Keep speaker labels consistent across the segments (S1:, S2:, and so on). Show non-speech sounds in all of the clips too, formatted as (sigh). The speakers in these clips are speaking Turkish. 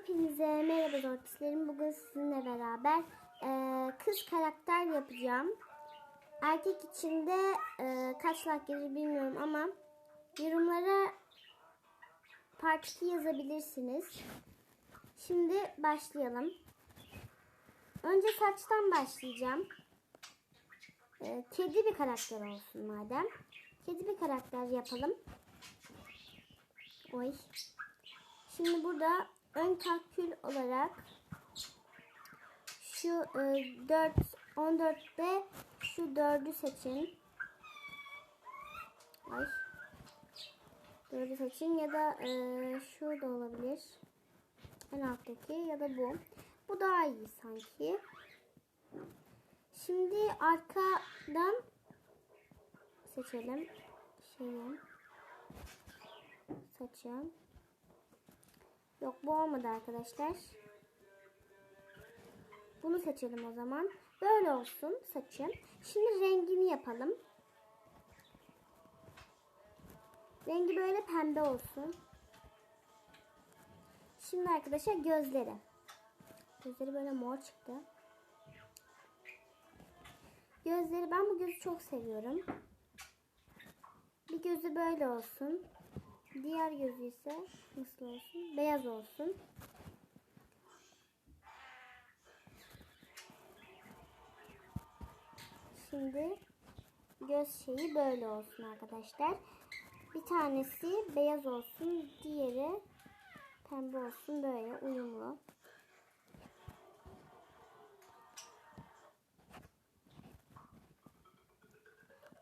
S1: Hepinize merhaba zortislerim. Bugün sizinle beraber e, kız karakter yapacağım. Erkek için de e, kaç like gelir bilmiyorum ama yorumlara part 2 yazabilirsiniz. Şimdi başlayalım. Önce saçtan başlayacağım. E, kedi bir karakter olsun madem. Kedi bir karakter yapalım. Oy. Şimdi burada ön kalkül olarak şu e, 4 14'te şu 4'ü seçin. Ay. 4'ü seçin ya da e, şu da olabilir. En alttaki ya da bu. Bu daha iyi sanki. Şimdi arkadan seçelim. Şeyi. Saçım. Yok bu olmadı arkadaşlar. Bunu seçelim o zaman. Böyle olsun saçım. Şimdi rengini yapalım. Rengi böyle pembe olsun. Şimdi arkadaşlar gözleri. Gözleri böyle mor çıktı. Gözleri ben bu gözü çok seviyorum. Bir gözü böyle olsun. Diğer gözü ise nasıl olsun? Beyaz olsun. Şimdi göz şeyi böyle olsun arkadaşlar. Bir tanesi beyaz olsun, diğeri pembe olsun böyle uyumlu.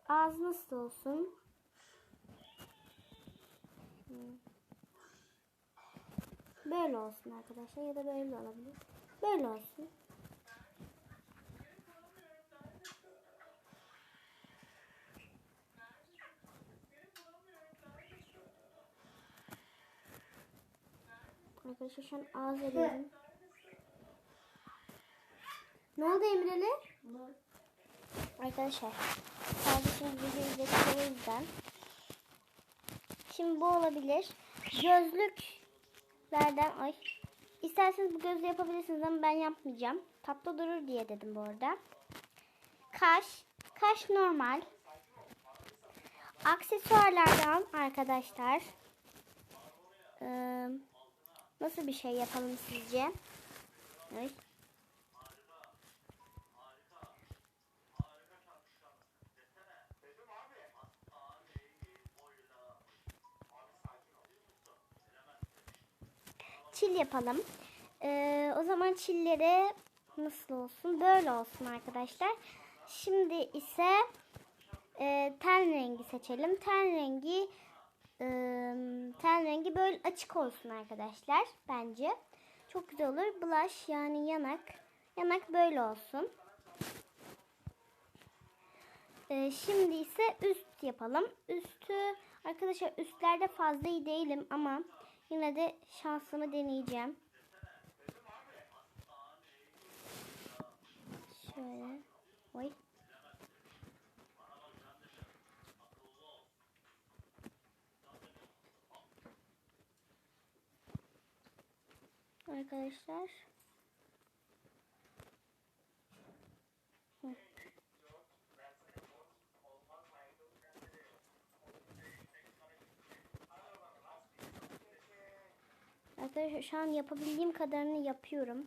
S1: Ağzı nasıl olsun? Böyle olsun arkadaşlar ya da böyle olabilir. Böyle olsun. Arkadaşlar şu an ağız arıyorum. Ne oldu Emre'li? Arkadaşlar kardeşim video izledi o yüzden. Şimdi bu olabilir. Gözlüklerden ay. İsterseniz bu gözü yapabilirsiniz ama ben yapmayacağım. Tatlı durur diye dedim bu arada. Kaş. Kaş normal. Aksesuarlardan arkadaşlar. Ee, nasıl bir şey yapalım sizce? Ay. Çil yapalım. Ee, o zaman çilleri nasıl olsun? Böyle olsun arkadaşlar. Şimdi ise e, ten rengi seçelim. Ten rengi e, ten rengi böyle açık olsun arkadaşlar bence. Çok güzel olur. Blush yani yanak. Yanak böyle olsun. Ee, şimdi ise üst yapalım. Üstü arkadaşlar üstlerde fazla iyi değilim ama Yine de şansımı deneyeceğim. Şöyle. Oy. Arkadaşlar. Arkadaşlar şu an yapabildiğim kadarını yapıyorum.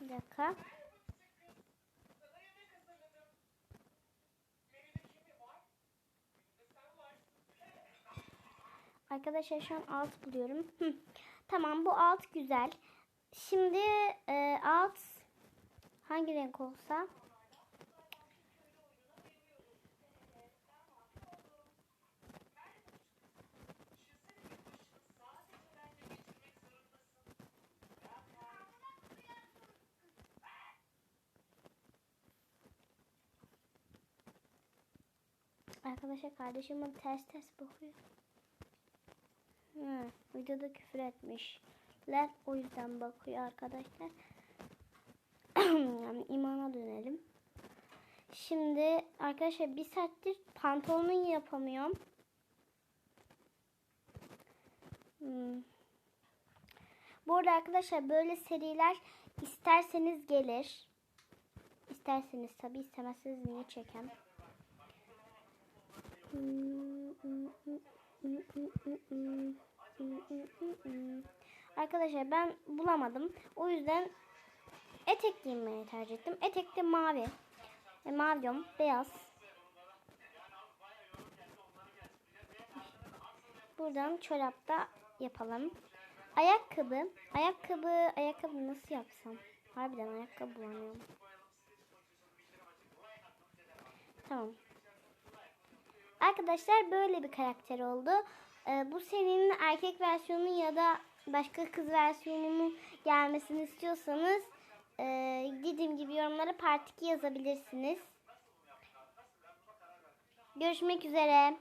S1: Bir dakika. Arkadaşlar şu an alt buluyorum. Tamam bu alt güzel. Şimdi e, alt hangi renk olsa Arkadaşlar kardeşim ters ters bakıyor. Hı, videoda küfür etmişler. O yüzden bakıyor arkadaşlar. (clears throat) yani imana dönelim. Şimdi Arkadaşlar bir saattir pantolonu yapamıyorum. Hmm. Bu arada arkadaşlar böyle seriler isterseniz gelir. İsterseniz tabi istemezseniz niye çekem. Arkadaşlar ben bulamadım. O yüzden etek giymeyi tercih ettim. Etek de mavi. E, mavi diyorum, beyaz. Buradan çorap da yapalım. Ayakkabı. Ayakkabı. Ayakkabı nasıl yapsam? Harbiden ayakkabı bulamıyorum. Tamam. Arkadaşlar böyle bir karakter oldu. Ee, bu serinin erkek versiyonu ya da başka kız versiyonunun gelmesini istiyorsanız e, dediğim gibi yorumlara part 2 yazabilirsiniz. Görüşmek üzere.